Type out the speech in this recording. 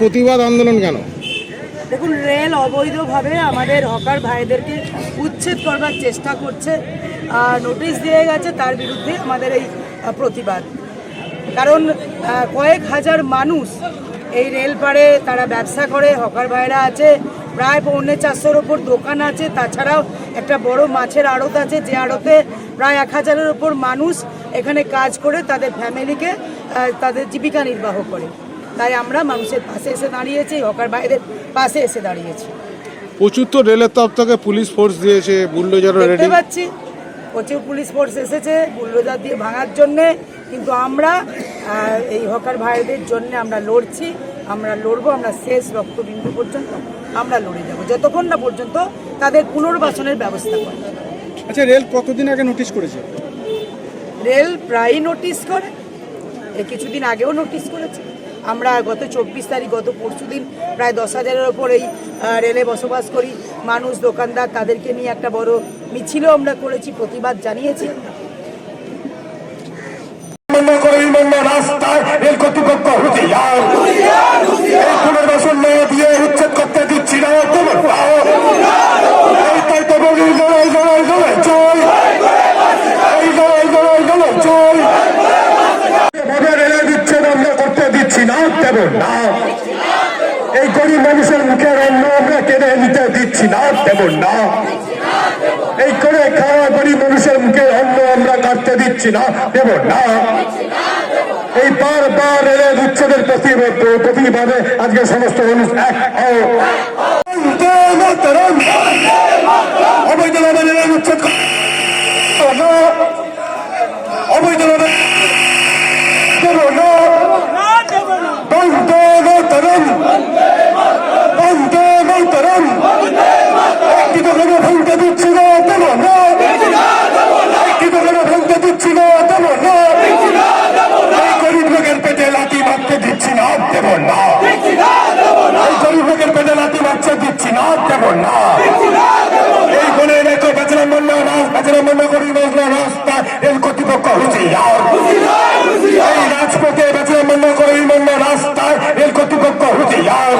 প্রতিবাদ আন্দোলন কেন? দেখুন, রেল অবৈধভাবে আমাদের হকার ভাইদেরকে উচ্ছেদ করবার চেষ্টা করছে, আর নোটিশ দিয়ে গেছে তার বিরুদ্ধে আমাদের এই প্রতিবাদ। কারণ কয়েক হাজার মানুষ এই রেল পাড়ে তারা ব্যবসা করে, হকার ভাইরা আছে, প্রায় পৌনে চারশোর ওপর দোকান আছে, তাছাড়াও একটা বড় মাছের আড়ত আছে, যে আড়তে প্রায় এক হাজারের ওপর মানুষ এখানে কাজ করে তাদের ফ্যামিলিকে তাদের জীবিকা নির্বাহ করে। তাই আমরা মানুষের পাশে এসে দাঁড়িয়েছি হকার ভাইদের পাশে এসে দাঁড়িয়েছি। প্রচুর তো রেলের তরফ থেকে পুলিশ ফোর্স দিয়েছে বুলডোজারও রেডি দেখতে পাচ্ছি প্রচুর পুলিশ ফোর্স এসেছে বুলডোজার দিয়ে ভাঙার জন্যে কিন্তু আমরা এই হকার ভাইদের জন্য আমরা লড়ছি আমরা লড়বো আমরা শেষ রক্তবিন্দু পর্যন্ত আমরা লড়ে যাব। যতক্ষণ না পর্যন্ত তাদের পুনর্বাসনের ব্যবস্থা করে আচ্ছা রেল কতদিন আগে নোটিশ করেছে? রেল প্রায়ই নোটিশ করে কিছুদিন আগেও নোটিশ করেছে। আমরা গত চব্বিশ তারিখ, গত পরশু দিন প্রায় দশ হাজারের ওপর এই রেলে বসবাস করি। মানুষ, দোকানদার, তাদেরকে নিয়ে একটা বড় মিছিলও আমরা করেছি, প্রতিবাদ জানিয়েছি বন্ধ করে বিমান্য রাস্তায় রেল কর্তৃপক্ষ হুঁশিয়ার এই পুনর্বাসন না দিয়ে উচ্ছেদ করতে দিচ্ছি না তোমার এই তাই তো বলি লড়াই লড়াই লড়াই চল এই লড়াই লড়াই লড়াই চল এভাবে রেলের বিচ্ছেদ আমরা করতে দিচ্ছি না এই গরিব মানুষের মুখের অন্ন আমরা কেড়ে নিতে দিচ্ছি না তেমন না এই করে খাওয়া গরিব মানুষের মুখে অন্ন আমরা কাটতে দিচ্ছি না, দেব না এই বার বার রেলের উচ্ছেদের প্রতিবাদে আজকে সমস্ত মানুষ এক। অবৈধভাবে রেলের উচ্ছেদ। অবৈধভাবে দেব না। বন্দে মাতরম। বন্দে মাতরম। একটি দিচ্ছি না দেব না। একটি না দেব না। গরিব রাস্তা, রেল কর্তৃপক্ষ, হুঁশিয়ার। এই রাজপথে বেচরা মন্না গরিব মন্না রাস্তায় রেল কর্তৃপক্ষ হুঁশিয়ার